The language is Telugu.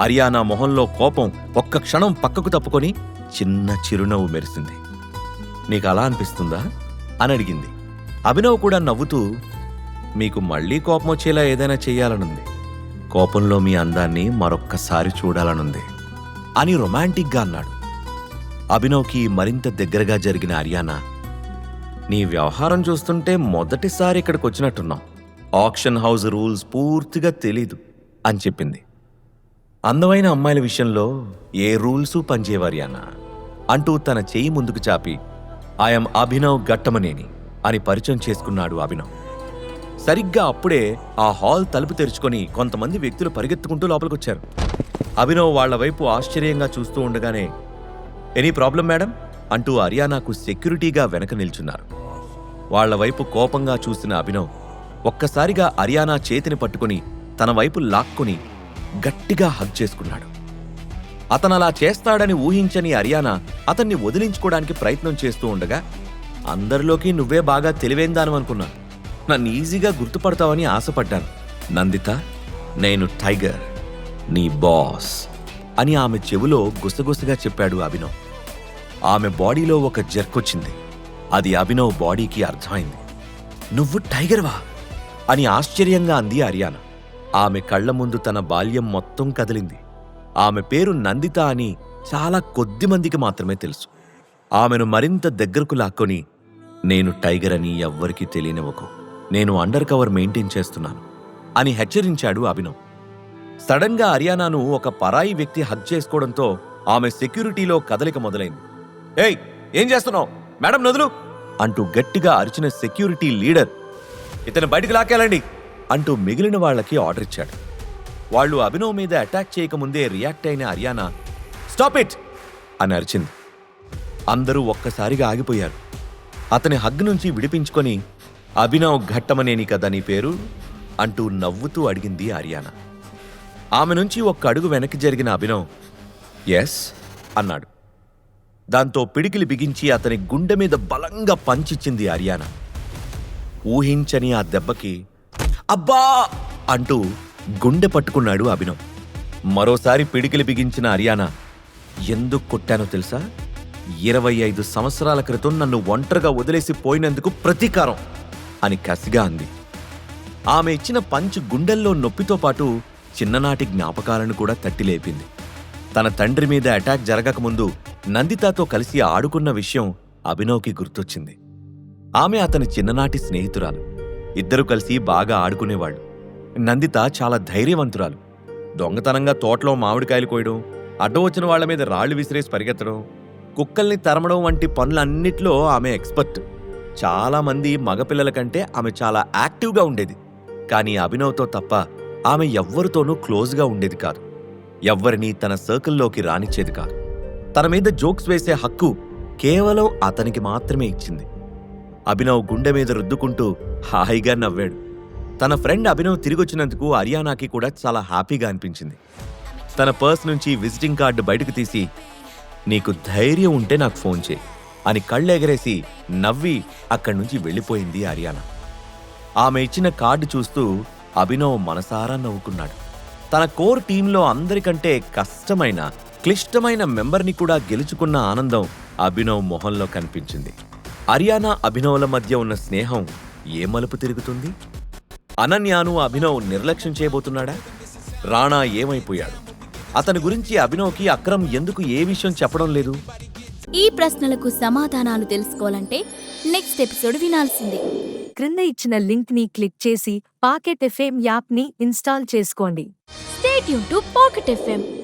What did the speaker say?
అరియానా మొహంలో కోపం ఒక్క క్షణం పక్కకు తప్పుకొని చిన్న చిరునవ్వు మెరిసింది. నీకు అలా అనిపిస్తుందా? అని అడిగింది. అభినవ్ కూడా నవ్వుతూ మీకు మళ్ళీ కోపం వచ్చేలా ఏదైనా చేయాలనుంది కోపంలో మీ అందాన్ని మరొక్కసారి చూడాలనుంది అని రొమాంటిక్గా అన్నాడు. అభినవ్కి మరింత దగ్గరగా జరిగిన అరియానా నీ వ్యవహారం చూస్తుంటే మొదటిసారి ఇక్కడికి వచ్చినట్టున్నావు ఆక్షన్ హౌస్ రూల్స్ పూర్తిగా తెలీదు అని చెప్పింది. అందమైన అమ్మాయిల విషయంలో ఏ రూల్సు పనిచేయవారి అంటూ తన చేయి ముందుకు చాపి ఆయం అభినవ్ గట్టమనేని అని పరిచయం చేసుకున్నాడు అభినవ్. సరిగ్గా అప్పుడే ఆ హాల్ తలుపు తెరుచుకొని కొంతమంది వ్యక్తులు పరిగెత్తుకుంటూ లోపలికొచ్చారు. అభినవ్ వాళ్ళ వైపు ఆశ్చర్యంగా చూస్తూ ఉండగానే ఎనీ ప్రాబ్లం మేడం? అంటూ అరియానాకు సెక్యూరిటీగా వెనక నిల్చున్నారు. వాళ్ళ వైపు కోపంగా చూసిన అభినవ్ ఒక్కసారిగా అరియానా చేతిని పట్టుకుని తన వైపు లాక్కుని గట్టిగా హగ్ చేసుకున్నాడు. అతనలా చేస్తాడని ఊహించని అరియానా అతన్ని వదిలించుకోవడానికి ప్రయత్నం చేస్తూ ఉండగా అందరిలోకి నువ్వే బాగా తెలివైందాను అనుకున్నా. నన్ను ఈజీగా గుర్తుపడతావని ఆశపడ్డాను. నందిత నేను టైగర్ నీ బాస్ అని ఆమె చెవిలో గుసగుసగా చెప్పాడు అభినవ్. ఆమె బాడీలో ఒక జర్కొచ్చింది అది అభినవ్ బాడీకి అర్థమైంది. నువ్వు టైగర్వా? అని ఆశ్చర్యంగా అంది అరియానా. ఆమె కళ్ళ ముందు తన బాల్యం మొత్తం కదిలింది. ఆమె పేరు నందిత అని చాలా కొద్ది మందికి మాత్రమే తెలుసు. ఆమెను మరింత దగ్గరకు లాక్కొని నేను టైగర్ అని ఎవ్వరికీ తెలియనివ్వకు. నేను అండర్ కవర్ మెయింటైన్ చేస్తున్నాను అని హెచ్చరించాడు అభినవ్. సడన్గా హర్యానాను ఒక పరాయి వ్యక్తి హక్ చేసుకోవడంతో ఆమె సెక్యూరిటీలో కదలిక మొదలైంది. ఏయ్ ఏం చేస్తున్నావు? మేడం నదులు! అంటూ గట్టిగా అరిచిన సెక్యూరిటీ లీడర్ ఇతను బయటికి లాక్కెళ్ళండి అంటూ మిగిలిన వాళ్ళకి ఆర్డర్ ఇచ్చాడు. వాళ్ళు అభినవ్ మీద అటాక్ చేయకముందే రియాక్ట్ అయిన హర్యానా స్టాప్ ఇట్! అని అరిచింది. అందరూ ఒక్కసారిగా ఆగిపోయారు. అతని హగ్ నుంచి విడిపించుకొని అభినవ్ ఘట్టమనేని కదా నీ పేరు? అంటూ నవ్వుతూ అడిగింది హర్యానా ఆమె నుంచి ఒక్క అడుగు వెనక్కి జరిగిన అభినవ్ ఎస్ అన్నాడు. దాంతో పిడికిలి బిగించి అతని గుండె మీద బలంగా పంచిచ్చింది హర్యానా ఊహించని ఆ దెబ్బకి అబ్బా! అంటూ గుండె పట్టుకున్నాడు అభినవ్. మరోసారి పిడికిలి బిగించిన హర్యానా ఎందుకు కొట్టానో తెలుసా? ఇరవై ఐదు సంవత్సరాల క్రితం నన్ను ఒంటరిగా వదిలేసి పోయినందుకు ప్రతీకారం అని కసిగా అంది. ఆమె ఇచ్చిన పంచ్ గుండెల్లో నొప్పితో పాటు చిన్ననాటి జ్ఞాపకాలను కూడా తట్టి లేపింది. తన తండ్రి మీద అటాక్ జరగకముందు నందితాతో కలిసి ఆడుకున్న విషయం అభినవ్కి గుర్తొచ్చింది. ఆమె అతని చిన్ననాటి స్నేహితురాలు. ఇద్దరు కలిసి బాగా ఆడుకునేవాళ్ళు. నందిత చాలా ధైర్యవంతురాలు. దొంగతనంగా తోటలో మామిడికాయలు కోయడం అడ్డం వచ్చిన వాళ్ళ మీద రాళ్ళు విసిరేసి పరిగెత్తడం కుక్కల్ని తరమడం వంటి పనులన్నిట్లో ఆమె ఎక్స్పర్ట్. చాలామంది మగపిల్లల కంటే ఆమె చాలా యాక్టివ్గా ఉండేది. కానీ అభినవ్తో తప్ప ఆమె ఎవ్వరితోనూ క్లోజ్గా ఉండేది కాదు. ఎవ్వరినీ తన సర్కిల్లోకి రానిచ్చేది కాదు. తన మీద జోక్స్ వేసే హక్కు కేవలం అతనికి మాత్రమే ఇచ్చింది. అభినవ్ గుండె మీద రుద్దుకుంటూ హాయిగా నవ్వాడు. తన ఫ్రెండ్ అభినవ్ తిరిగొచ్చినందుకు అరియానాకి కూడా చాలా హ్యాపీగా అనిపించింది. తన పర్స్ నుంచి విజిటింగ్ కార్డు బయటకు తీసి నీకు ధైర్యం ఉంటే నాకు ఫోన్ చేయి అని కళ్ళెగరేసి నవ్వి అక్కడి నుంచి వెళ్ళిపోయింది అరియానా. ఆమె ఇచ్చిన కార్డు చూస్తూ అభినవ్ మనసారా నవ్వుకున్నాడు. తన కోర్ టీంలో అందరికంటే కష్టమైన క్లిష్టమైన మెంబర్ని కూడా గెలుచుకున్న ఆనందం అభినవ్ మొహంలో కనిపించింది. హర్యానా అభినవ్ల మధ్య ఉన్న స్నేహం ఏ మలుపు తిరుగుతుంది? అనన్యాను అభినవ్ నిర్లక్ష్యం చేయబోతున్నాడా? రాణా ఏమైపోయాడు? అతని గురించి అభినవ్కి అక్రమ్ ఎందుకు ఏ విషయం చెప్పడం లేదు? ఈ ప్రశ్నలకు సమాధానాలు తెలుసుకోవాలంటే నెక్స్ట్ ఎపిసోడ్ వినాల్సిందే. క్రింద ఇచ్చిన లింక్ని క్లిక్ చేసి పాకెట్ ఎఫ్ఎం యాప్ని ఇన్స్టాల్ చేసుకోండి. Stay tuned to pocket FM.